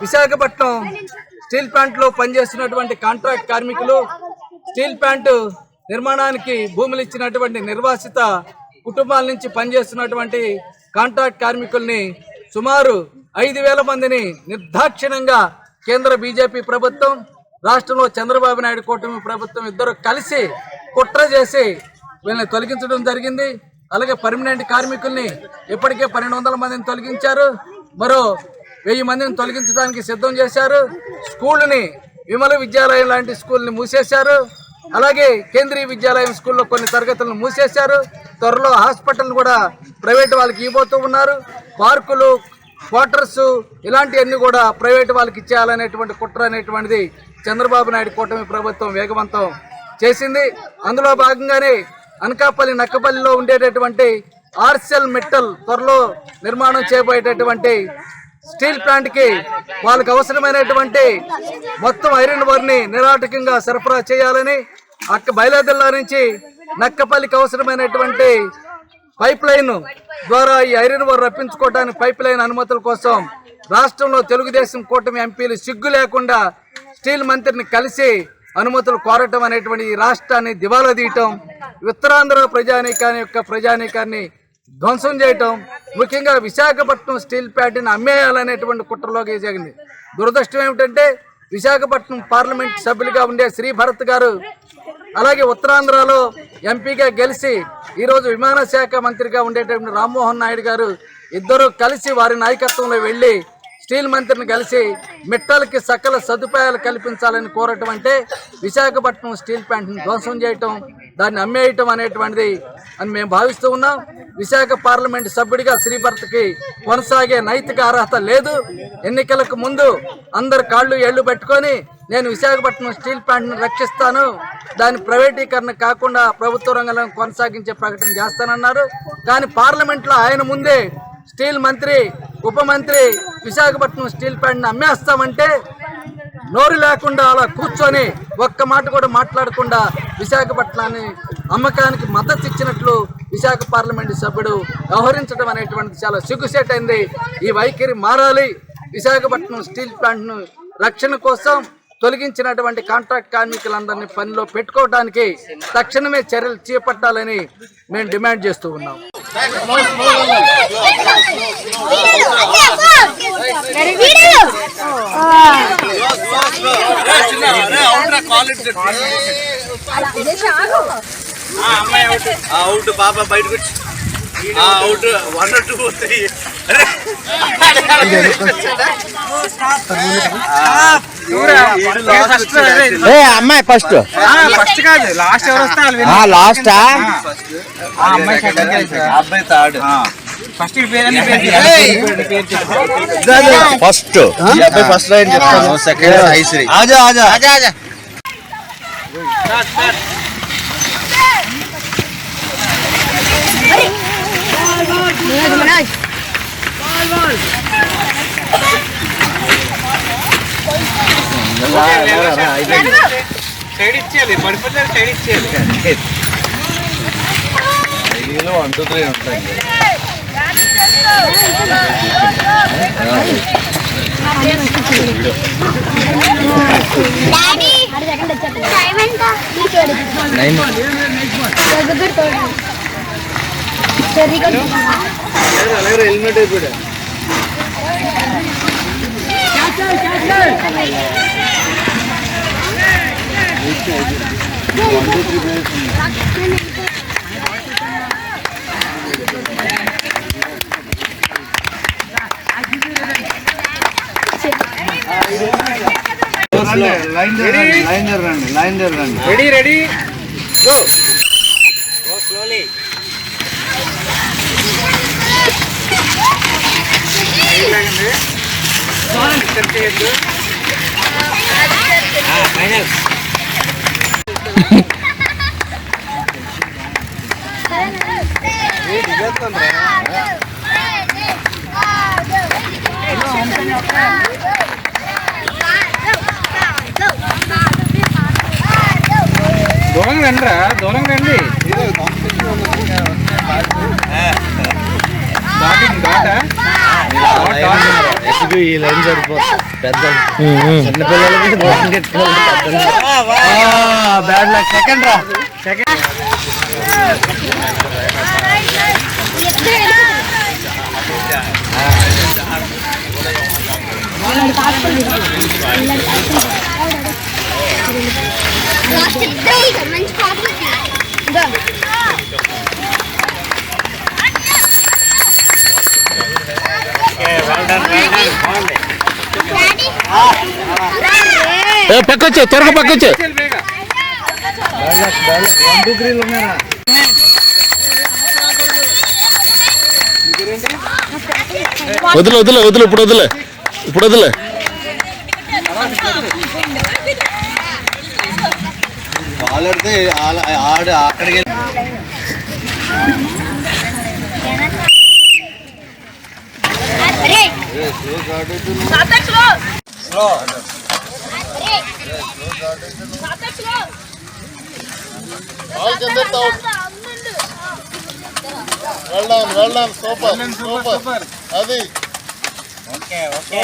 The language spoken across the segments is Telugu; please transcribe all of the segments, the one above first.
విశాఖపట్నం స్టీల్ ప్లాంట్లో పనిచేస్తున్నటువంటి కాంట్రాక్ట్ కార్మికులు స్టీల్ ప్లాంట్ నిర్మాణానికి భూములు ఇచ్చినటువంటి నిర్వాసిత కుటుంబాల నుంచి పనిచేస్తున్నటువంటి కాంట్రాక్ట్ కార్మికుల్ని సుమారు ఐదు వేల మందిని నిర్దాక్షిణ్యంగా కేంద్ర బీజేపీ ప్రభుత్వం రాష్ట్రంలో చంద్రబాబు నాయుడు కూటమి ప్రభుత్వం ఇద్దరు కలిసి కుట్ర చేసి వీళ్ళని తొలగించడం జరిగింది. అలాగే పర్మనెంట్ కార్మికుల్ని ఇప్పటికే పన్నెండు వందల మందిని తొలగించారు. మరో వెయ్యి మందిని తొలగించడానికి సిద్ధం చేశారు. స్కూళ్ళని విమల విద్యాలయం లాంటి స్కూల్ని మూసేశారు. అలాగే కేంద్రీయ విద్యాలయం స్కూల్లో కొన్ని తరగతులను మూసేశారు. త్వరలో హాస్పిటల్ కూడా ప్రైవేట్ వాళ్ళకి ఇవ్వబోతూ ఉన్నారు. పార్కులు క్వార్టర్స్ ఇలాంటివన్నీ కూడా ప్రైవేట్ వాళ్ళకి ఇచ్చేయాలనేటువంటి కుట్ర అనేటువంటిది చంద్రబాబు నాయుడు కూటమి ప్రభుత్వం వేగవంతం చేసింది. అందులో భాగంగానే అనకాపల్లి నక్కపల్లిలో ఉండేటటువంటి ఆర్సెల్ మిట్టల్ త్వరలో నిర్మాణం చేయబోయేటటువంటి స్టీల్ ప్లాంట్కి వాళ్ళకి అవసరమైనటువంటి మొత్తం ఐరన్ వారిని నిరాటకంగా సరఫరా చేయాలని అక్క బయలాదిల్లా నుంచి నక్కపల్లికి అవసరమైనటువంటి పైప్ లైన్ ద్వారా ఈ ఐరన్ వారు రప్పించుకోవడానికి పైప్ లైన్ అనుమతుల కోసం రాష్ట్రంలో తెలుగుదేశం కూటమి ఎంపీలు సిగ్గు లేకుండా స్టీల్ మంత్రిని కలిసి అనుమతులు కోరటం అనేటువంటి ఈ రాష్ట్రాన్ని దివాలా తీయటం ఉత్తరాంధ్ర ప్రజానీకాన్ని యొక్క ప్రజానీకాన్ని ధ్వంసం చేయటం ముఖ్యంగా విశాఖపట్నం స్టీల్ ప్లాంట్ని అమ్మేయాలనేటువంటి కుట్రలోకి జరిగింది. దురదృష్టం ఏమిటంటే విశాఖపట్నం పార్లమెంట్ సభ్యులుగా ఉండే శ్రీ భరత్ గారు అలాగే ఉత్తరాంధ్రలో ఎంపీగా గెలిచి ఈరోజు విమాన శాఖ మంత్రిగా ఉండేటటువంటి రామ్మోహన్ నాయుడు గారు ఇద్దరు కలిసి వారి నాయకత్వంలో వెళ్ళి స్టీల్ మంత్రిని కలిసి మిట్టలకి సకల సదుపాయాలు కల్పించాలని కోరటం అంటే విశాఖపట్నం స్టీల్ ప్లాంట్ని ధ్వంసం చేయటం దాన్ని అమ్మేయటం అనేటువంటిది అని మేము భావిస్తూ ఉన్నాం. విశాఖ పార్లమెంట్ సభ్యుడిగా శ్రీభర్తకి కొనసాగే నైతిక అర్హత లేదు. ఎన్నికలకు ముందు అందరు కాళ్ళు ఏళ్ళు పెట్టుకొని నేను విశాఖపట్నం స్టీల్ ప్లాంట్ను రక్షిస్తాను. దాని ప్రైవేటీకరణ కాకుండా ప్రభుత్వ రంగంలో కొనసాగించే ప్రకటన చేస్తానన్నారు. కానీ పార్లమెంట్లో ఆయన ముందే స్టీల్ మంత్రి ఉప మంత్రి విశాఖపట్నం స్టీల్ ప్లాంట్ని అమ్మేస్తామంటే నోరు లేకుండా అలా కూర్చొని ఒక్క మాట కూడా మాట్లాడకుండా విశాఖపట్నాన్ని అమ్మకానికి మద్దతు ఇచ్చినట్లు విశాఖ పార్లమెంటు సభ్యుడు వ్యవహరించడం అనేటువంటిది చాలా సిగ్గుసేటైంది ఈ వైఖరి మారాలి. విశాఖపట్నం స్టీల్ ప్లాంట్ను రక్షణ కోసం తొలగించినటువంటి కాంట్రాక్ట్ కార్మికులందరినీ పనిలో పెట్టుకోవడానికి తక్షణమే చర్యలు చేపట్టాలని మేము డిమాండ్ చేస్తూ ఉన్నాం అవుట్ బాబా బయటకు వచ్చి అవుట్ వన్ టూ వస్తాయి ఏ అమ్మాయి ఫస్ట్ ఫస్ట్ కాదు. లాస్ట్ ఎవరు వస్తే లాస్ట్ అబ్బాయి తాడు ఫస్ట్ ఫస్ట్ ఫస్ట్ లైన్ చెప్తాను సెకండ్ ఐశ్రీ ఆజా ఆజా ఆజా ఆజా సైడ్ ఇచ్చేయాలి పడిపోతే సైడ్ ఇచ్చేయాలి వన్ టూ త్రీ ఉంటాయి హెల్మెట్ అయిపోయా లైన్ జరగండి లైన్ జరగండి లైన్ జరగండి రెడీ రెడీ దూరం రండిరా దూరం రండి. బాటింగ్ బాటా దాట ఈ లైన్ సరిపోతుంది పెద్ద చిన్న పిల్లలకి దూరం పెట్టుకోవాలి బ్యాడ్ లక్ సెకండ్ రా. మంచి కాఫీ పక్కొచ్చే త్వరగా పక్కొచ్చే వదిలే వదిలే వదిలే ఇప్పుడు వదిలే ఇప్పుడు వదిలే. ఆడితే ఆడ అక్కడికి వెళ్దాం వెళ్దాం సూపర్ సూపర్ అది okay okay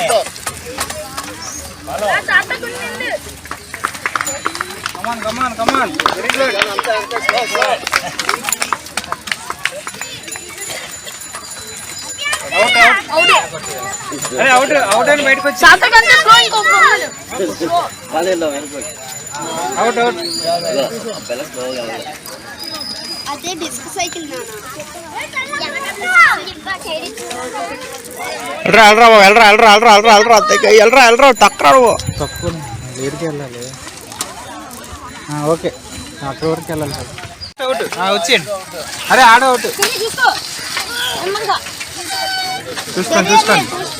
come on come on come on very good out out అరే అవుట్ అవుట్ అని బయటకు వచ్చి. సాపేక్ష అంటే స్లో ఇంకొక అవుట్ అవుట్. అదే డిస్క్ సైకిల్ ఎల్రా ఎల్రా బాబు, ఎల్రా ఎల్రా ఎల్రా ఎల్రా ఎల్రా తెగ ఎల్రా ఎల్రా తక్కువ తక్కువ ఏడికి వెళ్ళాలి ఓకే. అక్కడ వరకు వెళ్ళాలి సార్. అవుట్. వచ్చేయండి. అరే ఆడ అవుట్. చూసుకోండి చూసుకోండి